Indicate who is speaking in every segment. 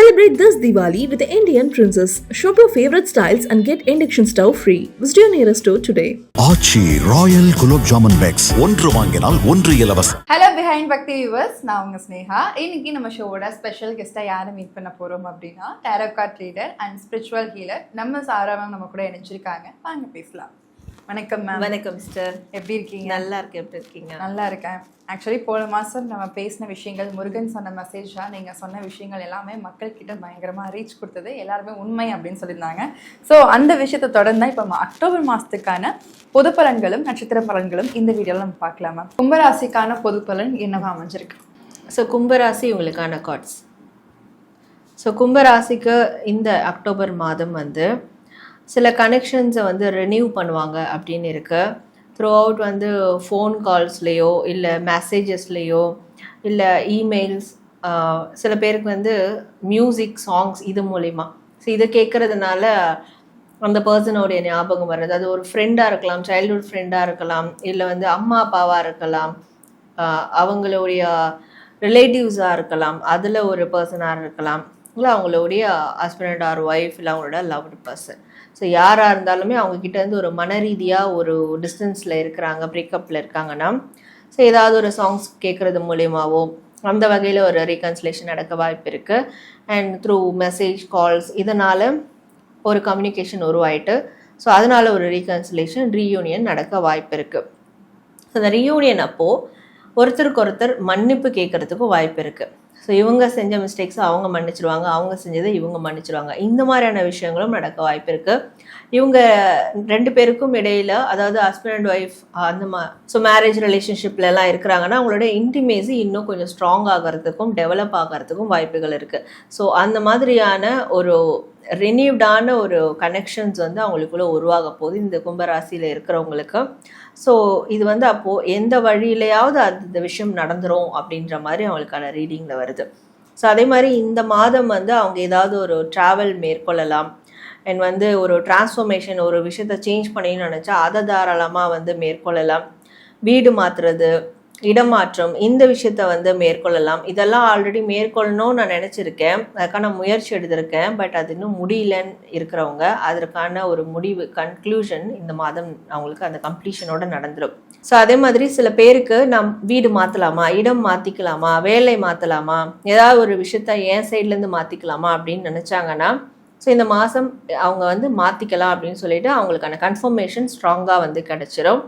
Speaker 1: Celebrate this Diwali with the Indian Princess. Shop your favorite styles and get induction stove free. Visit your nearest store today.
Speaker 2: Aachi royal gulab jamun packs. ஒன்று வாங்கினால் ஒன்று இலவசம்.
Speaker 3: Hello behind பக்தி viewers நான் உங்க ஸ்னேகா. இன்னைக்கு நம்ம ஷோவோட ஸ்பெஷல் கெஸ்ட்டாக யாரை மீட் பண்ண போறோம் அப்படின்னா tarot card reader and spiritual healer நம்ம சாரா மேம் நம்ம கூட இணைஞ்சிருக்காங்க. வாங்க பேசலாம். வணக்கம் மேம்
Speaker 4: வணக்கம் சிஸ்டர்
Speaker 3: எப்படி இருக்கீங்க?
Speaker 4: நல்லா இருக்கு எப்படி இருக்கீங்க?
Speaker 3: நல்லா இருக்கேன். ஆக்சுவலி போன மாதம் நம்ம பேசின விஷயங்கள் முருகன் சொன்ன மெசேஜாக நீங்கள் சொன்ன விஷயங்கள் எல்லாமே மக்கள்கிட்ட பயங்கரமாக ரீச் கொடுத்தது. எல்லாருமே உண்மை அப்படின்னு சொல்லியிருந்தாங்க. ஸோ அந்த விஷயத்தை தொடர்ந்து இப்போ அக்டோபர் மாதத்துக்கான பொது பலன்களும் நட்சத்திர பலன்களும் இந்த வீடியோவில் நம்ம பார்க்கலாம் மேம் கும்பராசிக்கான பொது பலன் என்னவா அமைஞ்சிருக்கு?
Speaker 4: ஸோ கும்பராசி உங்களுக்கான கார்ட்ஸ் ஸோ கும்பராசிக்கு இந்த அக்டோபர் மாதம் வந்து சில கனெக்ஷன்ஸை வந்து ரெனியூ பண்ணுவாங்க அப்படின்னு இருக்குது த்ரூ அவுட் வந்து ஃபோன் கால்ஸ்லேயோ இல்லை மெசேஜஸ்லேயோ இல்லை இமெயில்ஸ் சில பேருக்கு வந்து மியூசிக் சாங்ஸ் இது மூலிமா ஸோ இதை கேட்குறதுனால அந்த பர்சனோடைய ஞாபகம் வர்றது. அது ஒரு ஃப்ரெண்டாக இருக்கலாம் சைல்ட்ஹுட் ஃப்ரெண்டாக இருக்கலாம் இல்லை வந்து அம்மா அப்பாவாக இருக்கலாம் அவங்களுடைய ரிலேட்டிவ்ஸாக இருக்கலாம் அதில் ஒரு பர்சனாக இருக்கலாம். இல்லை அவங்களுடைய ஹஸ்பண்ட் ஆர் ஒய்ஃப் இல்லை அவங்களோட லவ்டு பர்சன் ஸோ யாராக இருந்தாலுமே அவங்க கிட்ட இருந்து ஒரு மன ரீதியாக ஒரு டிஸ்டன்ஸில் இருக்கிறாங்க பிரேக்கப்பில் இருக்காங்கன்னா ஸோ ஏதாவது ஒரு சாங்ஸ் கேட்குறது மூலியமாகவோ அந்த வகையில் ஒரு ரீகன்சிலேஷன் நடக்க வாய்ப்பு இருக்குது அண்ட் த்ரூ மெசேஜ் கால்ஸ் இதனால் ஒரு கம்யூனிகேஷன் உருவாயிட்டு ஸோ அதனால் ஒரு ரீகன்சிலேஷன் ரீயூனியன் நடக்க வாய்ப்பு இருக்குது ஸோ அந்த ரீயூனியன் அப்போது ஒருத்தருக்கு ஒருத்தர் மன்னிப்பு கேட்குறதுக்கும் வாய்ப்பு இருக்குது ஸோ இவங்க செஞ்ச மிஸ்டேக்ஸை அவங்க மன்னிச்சிருவாங்க அவங்க செஞ்சதை இவங்க மன்னிச்சிருவாங்க. இந்த மாதிரியான விஷயங்களும் நடக்க வாய்ப்பு இருக்குது இவங்க ரெண்டு பேருக்கும் இடையில அதாவது ஹஸ்பண்ட் அண்ட் ஒய்ஃப் அந்த மா ஸோ மேரேஜ் ரிலேஷன்ஷிப்லலாம் இருக்கிறாங்கன்னா அவங்களோட இன்டிமேசி இன்னும் கொஞ்சம் ஸ்ட்ராங் ஆகிறதுக்கும் டெவலப் ஆகிறதுக்கும் வாய்ப்புகள் இருக்குது ஸோ அந்த மாதிரியான ஒரு ரெனியூவ்டான ஒரு கனெக்ஷன்ஸ் வந்து அவங்களுக்குள்ள உருவாக போகுது இந்த கும்பராசியில் இருக்கிறவங்களுக்கு. ஸோ இது வந்து அப்போது எந்த வழியிலையாவது அந்த விஷயம் நடந்துரும் அப்படின்ற மாதிரி அவங்களுக்கான ரீடிங்கில் வருது. ஸோ அதே மாதிரி இந்த மாதம் வந்து அவங்க ஏதாவது ஒரு ட்ராவல் மேற்கொள்ளலாம். அண்ட் வந்து ஒரு டிரான்ஸ்ஃபர்மேஷன் ஒரு விஷயத்த சேஞ்ச் பண்ணின்னு நினச்சா அதை தாராளமாக வந்து மேற்கொள்ளலாம். வீடு மாற்றுறது இடமாற்றம் இந்த விஷயத்த வந்து மேற்கொள்ளலாம். இதெல்லாம் ஆல்ரெடி மேற்கொள்ளணும்னு நான் நினச்சிருக்கேன். அதுக்கான முயற்சி எடுத்திருக்கேன். பட் அது இன்னும் முடியலன்னு இருக்கிறவங்க அதற்கான ஒரு முடிவு கன்க்ளூஷன் இந்த மாதம் அவங்களுக்கு அந்த கம்ப்ளீஷனோட நடந்துடும் ஸோ அதே மாதிரி சில பேருக்கு நம் வீடு மாற்றலாமா இடம் மாற்றிக்கலாமா வேலை மாற்றலாமா ஏதாவது ஒரு விஷயத்த என் சைட்லேருந்து மாற்றிக்கலாமா அப்படின்னு நினச்சாங்கன்னா ஸோ இந்த மாதம் அவங்க வந்து மாற்றிக்கலாம் அப்படின்னு சொல்லிட்டு அவங்களுக்கான கன்ஃபர்மேஷன் ஸ்ட்ராங்காக வந்து கிடச்சிரும்.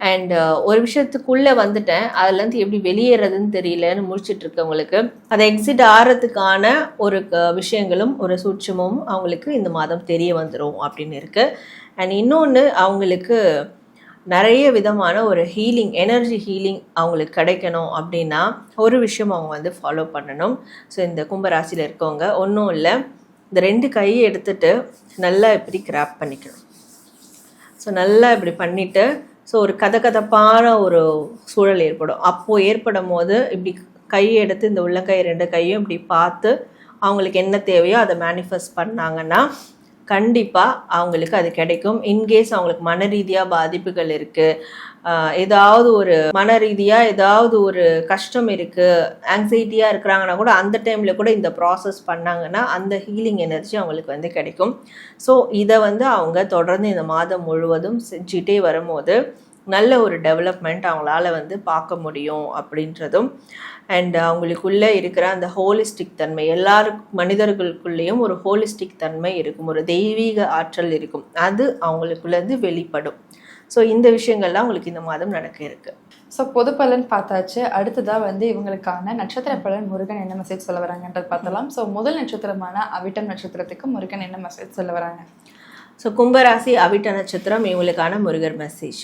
Speaker 4: அண்ட் uh, ஒரு விஷயத்துக்குள்ளே வந்துட்டேன். அதுலேருந்து எப்படி வெளியேறதுன்னு தெரியலன்னு முடிச்சிட்டு இருக்கவங்களுக்கு அதை எக்ஸிட் ஆகிறதுக்கான ஒரு க- விஷயங்களும் ஒரு சூட்சமும் அவங்களுக்கு இந்த மாதம் தெரிய வந்துடும் அப்படின்னு இருக்குது அண்ட் இன்னொன்று அவங்களுக்கு நிறைய விதமான ஒரு ஹீலிங் எனர்ஜி ஹீலிங் அவங்களுக்கு கிடைக்கணும் அப்படின்னா ஒரு விஷயம் அவங்க வந்து ஃபாலோ பண்ணணும். ஸோ இந்த கும்பராசியில் இருக்கவங்க ஒன்றும் இல்லை. இந்த ரெண்டு கையை எடுத்துட்டு நல்லா இப்படி கிராப் பண்ணிக்கணும். ஸோ நல்லா இப்படி பண்ணிட்டு ஸோ ஒரு கதகதப்பான ஒரு சூழல் ஏற்படும். அப்போது ஏற்படும் போது இப்படி கையை எடுத்து இந்த உள்ளங்கை ரெண்டு கையும் இப்படி பார்த்து அவங்களுக்கு என்ன தேவையோ அதை மேனிஃபெஸ்ட் பண்ணாங்கன்னா கண்டிப்பாக அவங்களுக்கு அது கிடைக்கும். இன்கேஸ் அவங்களுக்கு மன ரீதியாக பாதிப்புகள் இருக்குது ஏதாவது ஒரு மன ரீதியாக ஏதாவது ஒரு கஷ்டம் இருக்குது ஆங்ஸைட்டியாக இருக்கிறாங்கன்னா கூட அந்த டைமில் கூட இந்த ப்ராசஸ் பண்ணாங்கன்னா அந்த ஹீலிங் எனர்ஜி அவங்களுக்கு வந்து கிடைக்கும். ஸோ இதை வந்து அவங்க தொடர்ந்து இந்த மாதம் முழுவதும் செஞ்சுட்டே வரும்போது நல்ல ஒரு டெவலப்மெண்ட் அவங்களால வந்து பார்க்க முடியும் அப்படின்றதும் அண்ட் அவங்களுக்குள்ளே இருக்கிற அந்த ஹோலிஸ்டிக் தன்மை எல்லாருக்கும் மனிதர்களுக்குள்ளேயும் ஒரு ஹோலிஸ்டிக் தன்மை இருக்கும் ஒரு தெய்வீக ஆற்றல் இருக்கும். அது அவங்களுக்குள்ளேருந்து வெளிப்படும். ஸோ இந்த விஷயங்கள்லாம் அவங்களுக்கு இந்த மாதம் நடக்க இருக்கு.
Speaker 3: ஸோ பொது பலன் பார்த்தாச்சு. அடுத்ததாக வந்து இவங்களுக்கான நட்சத்திர பலன் முருகன் என்ன மெசேஜ் சொல்ல வராங்கன்றது பார்த்தலாம் ஸோ முதல் நட்சத்திரமான அவிட்டம் நட்சத்திரத்துக்கு முருகன் என்ன மெசேஜ் சொல்ல வராங்க?
Speaker 4: ஸோ கும்பராசி அவிட்ட நட்சத்திரம் இவங்களுக்கான முருகர் மெசேஜ்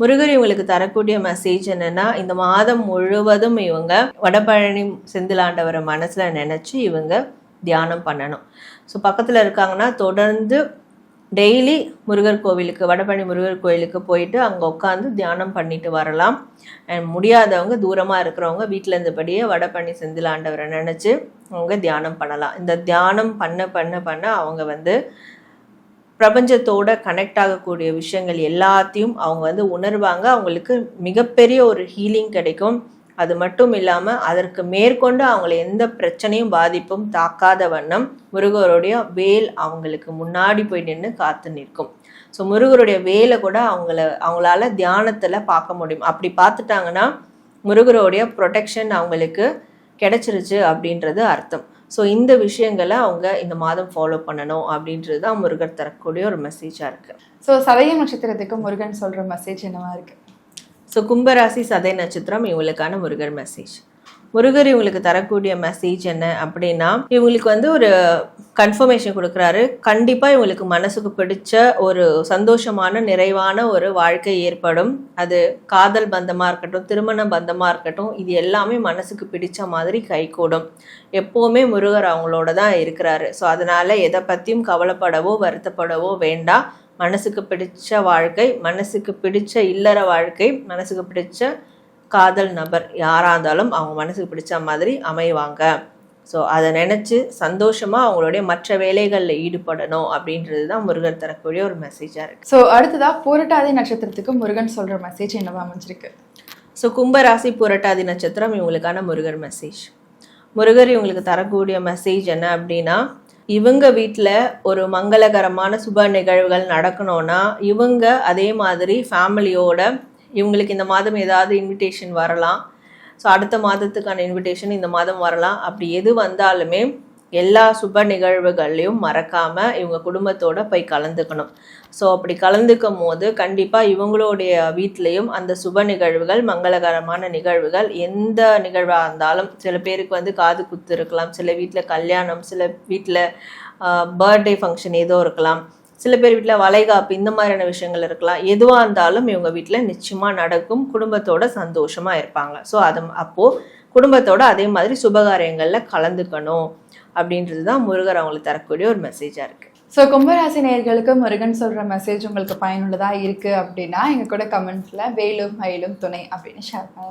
Speaker 4: முருகர் இவங்களுக்கு தரக்கூடிய மெசேஜ் என்னன்னா இந்த மாதம் முழுவதும் இவங்க வடபழனி செந்திலாண்டவரை மனசில் நினச்சி இவங்க தியானம் பண்ணணும். ஸோ பக்கத்தில் இருக்காங்கன்னா தொடர்ந்து டெய்லி முருகர் கோவிலுக்கு வடபழனி முருகர் கோவிலுக்கு போயிட்டு அங்கே உட்காந்து தியானம் பண்ணிட்டு வரலாம். அண்ட் முடியாதவங்க தூரமாக இருக்கிறவங்க வீட்டில் இருந்தபடியே வடபழனி செந்திலாண்டவரை நினச்சி அவங்க தியானம் பண்ணலாம். இந்த தியானம் பண்ண பண்ண பண்ண அவங்க வந்து பிரபஞ்சத்தோட கனெக்ட் ஆகக்கூடிய விஷயங்கள் எல்லாத்தையும் அவங்க வந்து உணர்வாங்க. அவங்களுக்கு மிகப்பெரிய ஒரு ஹீலிங் கிடைக்கும். அது மட்டும் இல்லாமல் அதற்கு மேற்கொண்டு அவங்கள எந்த பிரச்சனையும் பாதிப்பும் தாக்காத வண்ணம் முருகருடைய வேல் அவங்களுக்கு முன்னாடி போய் நின்று காத்து நிற்கும். ஸோ முருகருடைய வேலை கூட அவங்கள அவங்களால தியானத்தில் பார்க்க முடியும். அப்படி பார்த்துட்டாங்கன்னா முருகருடைய ப்ரொடெக்ஷன் அவங்களுக்கு கிடைச்சிருச்சு அப்படின்றது அர்த்தம். ஸோ இந்த விஷயங்களை அவங்க இந்த மாதம் ஃபாலோ பண்ணணும் அப்படின்றது தான் முருகர் தரக்கூடிய ஒரு மெசேஜாக இருக்குது
Speaker 3: ஸோ சதயம் நட்சத்திரத்துக்கு முருகன் சொல்ற மெசேஜ் என்னவா இருக்கு?
Speaker 4: ஸோ கும்பராசி சதை நட்சத்திரம் இவங்களுக்கான முருகர் மெசேஜ் முருகர் இவங்களுக்கு தரக்கூடிய மெசேஜ் என்ன அப்படின்னா இவங்களுக்கு வந்து ஒரு கன்ஃபர்மேஷன் கொடுக்குறாரு. கண்டிப்பாக இவங்களுக்கு மனசுக்கு பிடிச்ச ஒரு சந்தோஷமான நிறைவான ஒரு வாழ்க்கை ஏற்படும். அது காதல் பந்தமாக இருக்கட்டும் திருமண பந்தமாக இருக்கட்டும் இது எல்லாமே மனசுக்கு பிடிச்ச மாதிரி கைகூடும். எப்போவுமே முருகர் அவங்களோட தான் இருக்கிறாரு. ஸோ அதனால் எதை பற்றியும் கவலைப்படவோ வருத்தப்படவோ வேண்டாம். மனசுக்கு பிடிச்ச வாழ்க்கை மனசுக்கு பிடிச்ச இல்லற வாழ்க்கை மனசுக்கு பிடிச்ச காதல் நபர் யாராக இருந்தாலும் அவங்க மனசுக்கு பிடிச்ச மாதிரி அமைவாங்க. ஸோ அதை நினச்சி சந்தோஷமாக அவங்களுடைய மற்ற வேலைகளில் ஈடுபடணும் அப்படின்றது தான் முருகர் தரக்கூடிய ஒரு மெசேஜாக இருக்குது
Speaker 3: ஸோ அடுத்ததா பூரட்டாதி நட்சத்திரத்துக்கு முருகன் சொல்ற மெசேஜ் என்னவா அமைஞ்சிருக்கு?
Speaker 4: ஸோ கும்பராசி புரட்டாதி நட்சத்திரம் இவங்களுக்கான முருகர் மெசேஜ் முருகர் இவங்களுக்கு தரக்கூடிய மெசேஜ் என்ன அப்படின்னா இவங்க வீட்டில் ஒரு மங்களகரமான சுப நிகழ்வுகள் நடக்கணும்னா இவங்க அதே மாதிரி ஃபேமிலியோட இவங்களுக்கு இந்த மாதம் ஏதாவது இன்விடேஷன் வரலாம். ஸோ அடுத்த மாதத்துக்கான இன்விடேஷன் இந்த மாதம் வரலாம். அப்படி எது வந்தாலுமே எல்லா சுப நிகழ்வுகள்லையும் மறக்காமல் இவங்க குடும்பத்தோட போய் கலந்துக்கணும். ஸோ அப்படி கலந்துக்கும் போது கண்டிப்பாக இவங்களுடைய வீட்லேயும் அந்த சுப நிகழ்வுகள் மங்களகரமான நிகழ்வுகள் எந்த நிகழ்வாக இருந்தாலும் சில பேருக்கு வந்து காது குத்து இருக்கலாம். சில வீட்டில் கல்யாணம் சில வீட்டில் பர்த்டே ஃபங்க்ஷன் ஏதோ இருக்கலாம். சில பேர் வீட்டில் வளைகாப்பு இந்த மாதிரியான விஷயங்கள் இருக்கலாம். எதுவாக இருந்தாலும் இவங்க வீட்டில் நிச்சயமாக நடக்கும் குடும்பத்தோட சந்தோஷமாக இருப்பாங்க. ஸோ அது அப்போது குடும்பத்தோட அதே மாதிரி சுபகாரியங்களில் கலந்துக்கணும் அப்படின்றது தான் முருகர் அவங்களுக்கு தரக்கூடிய ஒரு மெசேஜாக இருக்குது
Speaker 3: ஸோ கும்பராசி நேர்களுக்கு முருகன் சொல்கிற மெசேஜ் உங்களுக்கு பயனுள்ளதாக இருக்குது அப்படின்னா எங்கள் கூட கமெண்ட்ஸில் வேலும் மயிலும் துணை அப்படின்னு ஷேர் பண்ணுங்க.